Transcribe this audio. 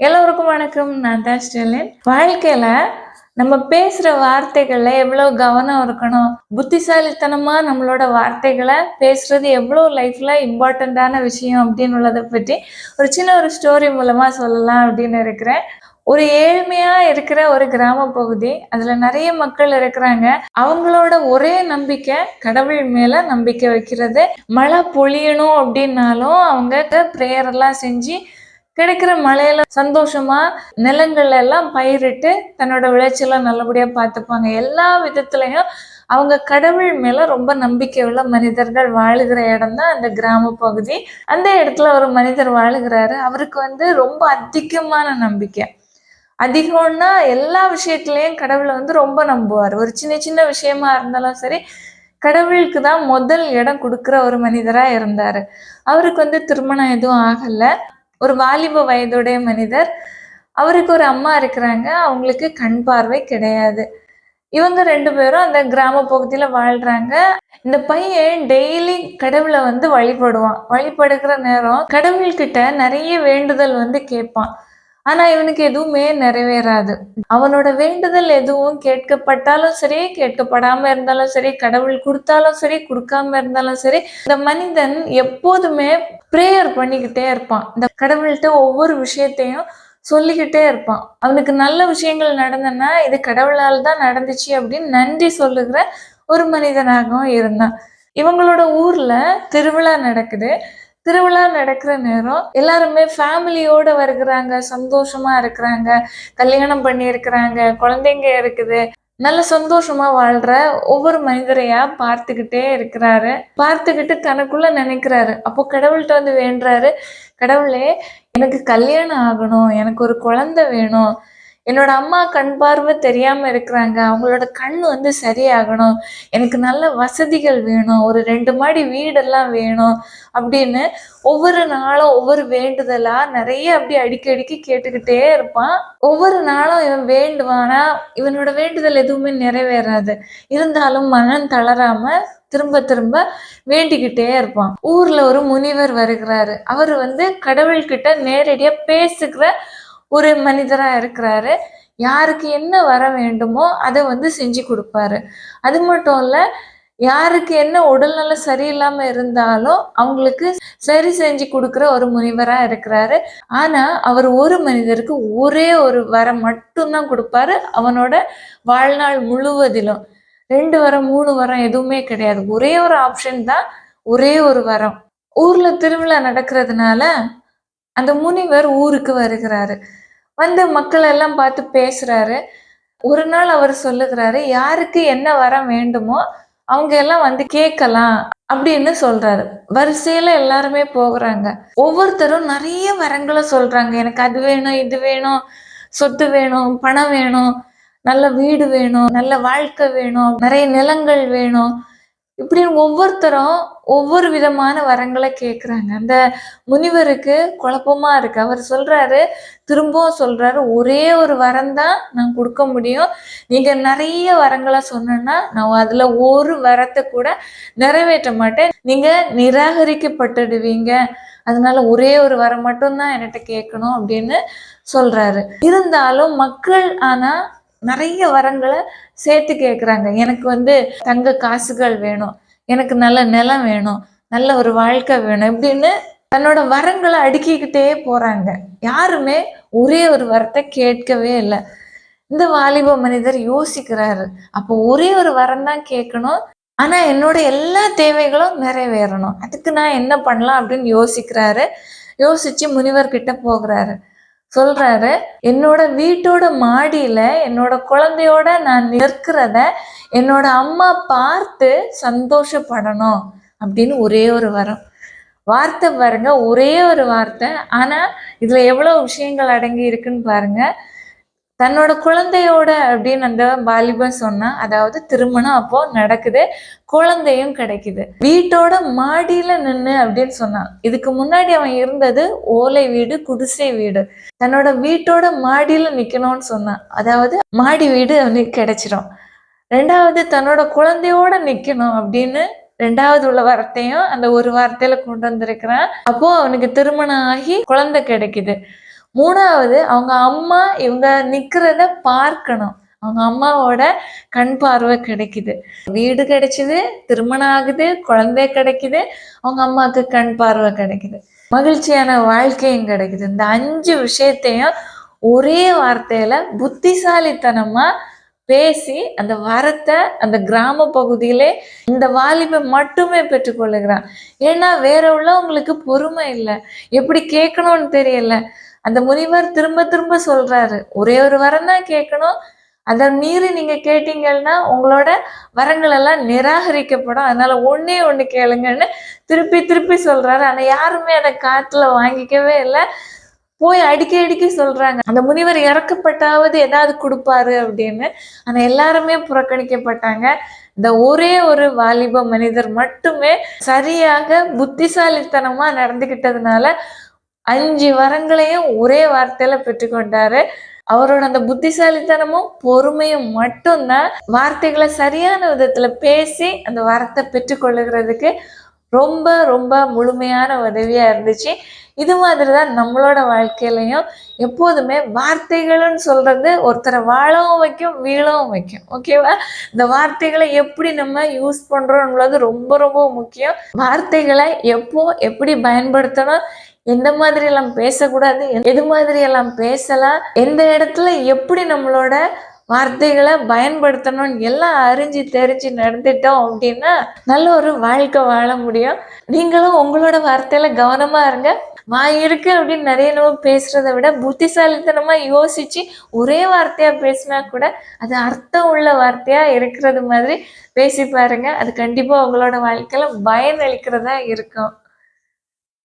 எல்லோருக்கும் வணக்கம். நான் தான் ஸ்டெலின். வாழ்க்கையில நம்ம பேசுற வார்த்தைகள்ல எவ்வளவு கவனம் இருக்கணும்? புத்திசாலித்தனமா நம்மளோட வார்த்தைகளை பேசுறது எவ்வளவு லைஃப்ல இம்பார்ட்டண்ட்டான விஷயம் அப்படின்னு உள்ளதை பற்றி ஒரு சின்ன ஒரு ஸ்டோரி மூலமா சொல்லலாம் அப்படின்னு இருக்கிறேன். ஒரு ஏழ்மையா இருக்கிற ஒரு கிராம பகுதி அதுல நிறைய மக்கள் இருக்கிறாங்க. அவங்களோட ஒரே நம்பிக்கை கடவுள் மேல நம்பிக்கை வைக்கிறது. மழை பொழியணும் அப்படின்னாலும் அவங்க ப்ரேயர் எல்லாம் செஞ்சு கிடைக்கிற மழையில சந்தோஷமா நிலங்கள்ல எல்லாம் பயிரிட்டு தன்னோட விளைச்சலை நல்லபடியா பார்த்துப்பாங்க. எல்லா விதத்துலயும் அவங்க கடவுள் மேல ரொம்ப நம்பிக்கை உள்ள மனிதர்கள் வாழுகிற இடம் தான் அந்த கிராம பகுதி. அந்த இடத்துல ஒரு மனிதர் வாழுகிறாரு. அவருக்கு வந்து ரொம்ப அதிகமான நம்பிக்கை. அதிகம்னா எல்லா விஷயத்துலயும் கடவுளை வந்து ரொம்ப நம்புவார். ஒரு சின்ன சின்ன விஷயமா இருந்தாலும் சரி கடவுளுக்கு தான் முதல் இடம் கொடுக்குற ஒரு மனிதரா இருந்தாரு. அவருக்கு வந்து திருமணம் எதுவும் ஆகல. ஒரு வாலிப வயதுடைய மனிதர் அவருக்கு ஒரு அம்மா இருக்கிறாங்க அவங்களுக்கு கண் பார்வை கிடையாது. இவங்க ரெண்டு பேரும் அந்த கிராம பகுதியில் வாழ்றாங்க. இந்த பையன் டெய்லி கடவுளை வந்து வழிபடுவான். வழிபடுகிற நேரம் கடவுள்கிட்ட நிறைய வேண்டுதல் வந்து கேட்பான். ஆனா இவனுக்கு எதுவுமே நிறைவேறாது. அவனோட வேண்டுதல் எதுவும் கேட்கப்பட்டாலும் சரி கேட்கப்படாம இருந்தாலும் சரி கடவுள் கொடுத்தாலும் சரி கொடுக்காம இருந்தாலும் சரி இந்த மனிதன் எப்போதுமே ப்ரேயர் பண்ணிக்கிட்டே இருப்பான். இந்த கடவுள்கிட்ட ஒவ்வொரு விஷயத்தையும் சொல்லிக்கிட்டே இருப்பான். அவனுக்கு நல்ல விஷயங்கள் நடந்தனா இது கடவுளால் தான் நடந்துச்சு அப்படின்னு நன்றி சொல்லுகிற ஒரு மனிதனாகவும் இருந்தான். இவங்களோட ஊர்ல திருவிழா நடக்குது. திருவிழா நடக்கிற நேரம் எல்லாருமே ஃபேமிலியோட வருகிறாங்க சந்தோஷமா இருக்கிறாங்க கல்யாணம் பண்ணி இருக்கிறாங்க குழந்தைங்க இருக்குது. நல்ல சந்தோஷமா வாழ்ற ஒவ்வொரு மனிதரையா பார்த்துக்கிட்டே இருக்கிறாரு. பார்த்துக்கிட்டு தனக்குள்ள நினைக்கிறாரு. அப்போ கடவுள்கிட்ட வந்து வேண்டுறாரு கடவுளே எனக்கு கல்யாணம் ஆகணும் எனக்கு ஒரு குழந்தை வேணும். என்னோட அம்மா கண் பார்வை தெரியாம இருக்கிறாங்க. அவங்களோட கண் வந்து சரியாகணும். எனக்கு நல்ல வசதிகள் வேணும். ஒரு ரெண்டு மாடி வீடெல்லாம் வேணும் அப்படின்னு ஒவ்வொரு நாளும் ஒவ்வொரு வேண்டுதலா நிறைய அப்படி அடிக்கடிக்கு கேட்டுக்கிட்டே இருப்பான். ஒவ்வொரு நாளும் இவன் வேண்டுவானா? இவனோட வேண்டுதல் எதுவுமே நிறைவேறாது. இருந்தாலும் மனம் தளராம திரும்ப திரும்ப வேண்டிக்கிட்டே இருப்பான். ஊர்ல ஒரு முனிவர் வருகிறாரு. அவர் வந்து கடவுள்கிட்ட நேரடியா பேசுகிற ஒரு மனிதரா இருக்கிறாரு. யாருக்கு என்ன வர வேண்டுமோ அதை வந்து செஞ்சு கொடுப்பாரு. அது மட்டும் இல்ல யாருக்கு என்ன உடல்நலம் சரியில்லாம இருந்தாலும் அவங்களுக்கு சரி செஞ்சு கொடுக்குற ஒரு முனிவரா இருக்கிறாரு. ஆனா அவர் ஒரு மனிதருக்கு ஒரே ஒரு வரம் மட்டும்தான் கொடுப்பாரு. அவனோட வாழ்நாள் முழுவதிலும். ரெண்டு வரம் மூணு வரம் எதுவுமே கிடையாது. ஒரே ஒரு ஆப்ஷன் தான் ஒரே ஒரு வரம். ஊர்ல திருவிழா நடக்கிறதுனால அந்த முனிவர் ஊருக்கு வருகிறாரு. வந்து மக்கள் எல்லாம் பார்த்து பேசுறாரு. ஒரு நாள் அவர் சொல்லுகிறாரு யாருக்கு என்ன வரம் வேண்டுமோ அவங்க எல்லாம் வந்து கேட்கலாம் அப்படின்னு சொல்றாரு. வரிசையில எல்லாருமே போகிறாங்க. ஒவ்வொருத்தரும் நிறைய வரங்களை சொல்றாங்க. எனக்கு அது வேணும் இது வேணும் சொத்து வேணும் பணம் வேணும் நல்ல வீடு வேணும் நல்ல வாழ்க்கை வேணும் நிறைய நிலங்கள் வேணும். இப்படி ஒவ்வொருத்தரும் ஒவ்வொரு விதமான வரங்களை கேட்குறாங்க அந்த முனிவருக்கு குழப்பமா இருக்கு. அவர் சொல்றாரு திரும்பவும் சொல்றாரு ஒரே ஒரு வரம் தான் நான் கொடுக்க முடியும். நீங்க நிறைய வரங்களை சொன்னா நான் அதுல ஒரு வரத்தை கூட நிறைவேற்ற மாட்டேன். நீங்க நிராகரிக்கப்பட்டுடுவீங்க. அதனால ஒரே ஒரு வரம் மட்டும்தான் என்கிட்ட கேட்கணும் அப்படின்னு சொல்றாரு. இருந்தாலும் மக்கள் ஆனா நிறைய வரங்களை சேர்த்து கேட்குறாங்க எனக்கு வந்து தங்க காசுகள் வேணும். எனக்கு நல்ல நிலம் வேணும். நல்ல ஒரு வாழ்க்கை வேணும் இப்படின்னு தன்னோட வரங்களை அடுக்கிக்கிட்டே போறாங்க. யாருமே ஒரே ஒரு வரத்தை கேட்கவே இல்லை. இந்த வாலிப மனிதர் யோசிக்கிறாரு. அப்போ ஒரே ஒரு வரம் தான் கேட்கணும். ஆனா என்னோட எல்லா தேவைகளும் நிறைவேறணும். அதுக்கு நான் என்ன பண்ணலாம் அப்படின்னு யோசிக்கிறாரு. யோசிச்சு முனிவர்கிட்ட போகிறாரு. சொல்றாரு என்னோட வீட்டோட மாடியில என்னோட குழந்தையோட நான் நிற்கிறத என்னோட அம்மா பார்த்து சந்தோஷப்படணும். அப்படின்னு ஒரே ஒரு வரம். வார்த்தை பாருங்க ஒரே ஒரு வார்த்தை. ஆனா இதுல எவ்வளவு விஷயங்கள் அடங்கி இருக்குன்னு பாருங்க. தன்னோட குழந்தையோட அப்படின்னு அந்த வாலிபன் சொன்னா அதாவது திருமணம் அப்போ நடக்குது குழந்தையும் கிடைக்குது. வீட்டோட மாடியில நின்று அப்படின்னு சொன்னான் இதுக்கு முன்னாடி அவன் இருந்தது ஓலை வீடு குடிசை வீடு. தன்னோட வீட்டோட மாடியில நிக்கணும்னு சொன்னான் அதாவது மாடி வீடு அவனுக்கு கிடைச்சிரும். ரெண்டாவது தன்னோட குழந்தையோட நிக்கணும் அப்படின்னு ரெண்டாவது உள்ள வார்த்தையும் அந்த ஒரு வார்த்தையில கொண்டு வந்திருக்கிறான். அப்போ அவனுக்கு திருமணம் ஆகி குழந்தை கிடைக்குது. மூணாவது அவங்க அம்மா இவங்க நிக்கிறத பார்க்கணும். அவங்க அம்மாவோட கண் பார்வை கிடைக்குது. வீடு கிடைச்சிது திருமணம் ஆகுது குழந்தை கிடைக்குது அவங்க அம்மாவுக்கு கண் பார்வை கிடைக்குது. மகிழ்ச்சியான வாழ்க்கையும் கிடைக்குது. இந்த அஞ்சு விஷயத்தையும் ஒரே வார்த்தையில புத்திசாலித்தனமா பேசி அந்த வரத்தை அந்த கிராம பகுதியிலே இந்த வாலிபை மட்டுமே பெற்றுக்கொள்ளுகிறான். ஏன்னா வேற உள்ளவங்களுக்கு பொறுமை இல்லை. எப்படி கேட்கணும்னு தெரியல. அந்த முனிவர் திரும்ப திரும்ப சொல்றாரு ஒரே ஒரு வரம் தான் கேட்கணும். அதை மீறி நீங்க கேட்டீங்கன்னா உங்களோட வரங்கள் எல்லாம் நிராகரிக்கப்படும். அதனால ஒண்ணே ஒண்ணு கேளுங்கன்னு திருப்பி திருப்பி சொல்றாரு. ஆனா யாருமே அதை காத்துல வாங்கிக்கவே இல்லை. போய் அடிக்க அடிக்க சொல்றாங்க. அந்த முனிவர் இறக்கப்பட்டாவது ஏதாவது கொடுப்பாரு அப்படின்னு. ஆனா எல்லாருமே புறக்கணிக்கப்பட்டாங்க. இந்த ஒரே ஒரு வாலிப மனிதர் மட்டுமே சரியாக புத்திசாலித்தனமா நடந்துகிட்டதுனால அஞ்சு வரங்களையும் ஒரே வார்த்தையில பெற்றுக்கொண்டாரு. அவரோட அந்த புத்திசாலித்தனமும் பொறுமையும் மட்டும்தான் வார்த்தைகளை சரியான விதத்துல பேசி அந்த வரத்தை பெற்றுக்கொள்ளுகிறதுக்கு ரொம்ப ரொம்ப முழுமையான உதவியா இருந்துச்சு. இது மாதிரி தான் நம்மளோட வாழ்க்கையிலையும் எப்போதுமே வார்த்தைகள்னு சொல்றது ஒருத்தரை வாழவும் வைக்கும் வீழவும் வைக்கும். ஓகேவா இந்த வார்த்தைகளை எப்படி நம்ம யூஸ் பண்றோம்ன்றது ரொம்ப ரொம்ப முக்கியம். வார்த்தைகளை எப்போ எப்படி பயன்படுத்தணும் எந்த மாதிரி எல்லாம் பேசக்கூடாது எது மாதிரி எல்லாம் பேசலாம் எந்த இடத்துல எப்படி நம்மளோட வார்த்தைகளை பயன்படுத்தணும்னு எல்லாம் அறிஞ்சு தெரிஞ்சு நடந்துட்டோம் அப்படின்னா நல்ல ஒரு வாழ்க்கை வாழ முடியும். நீங்களும் உங்களோட வார்த்தையில கவனமா இருங்க. வாய் இருக்கு அப்படின்னு நிறைய நம்ம பேசுறதை விட புத்திசாலித்தனமா யோசிச்சு ஒரே வார்த்தையா பேசினா கூட அது அர்த்தம் உள்ள வார்த்தையா இருக்கிறது மாதிரி பேசி பாருங்க. அது கண்டிப்பா உங்களோட வாழ்க்கையில பயன் அளிக்கிறதா இருக்கும்.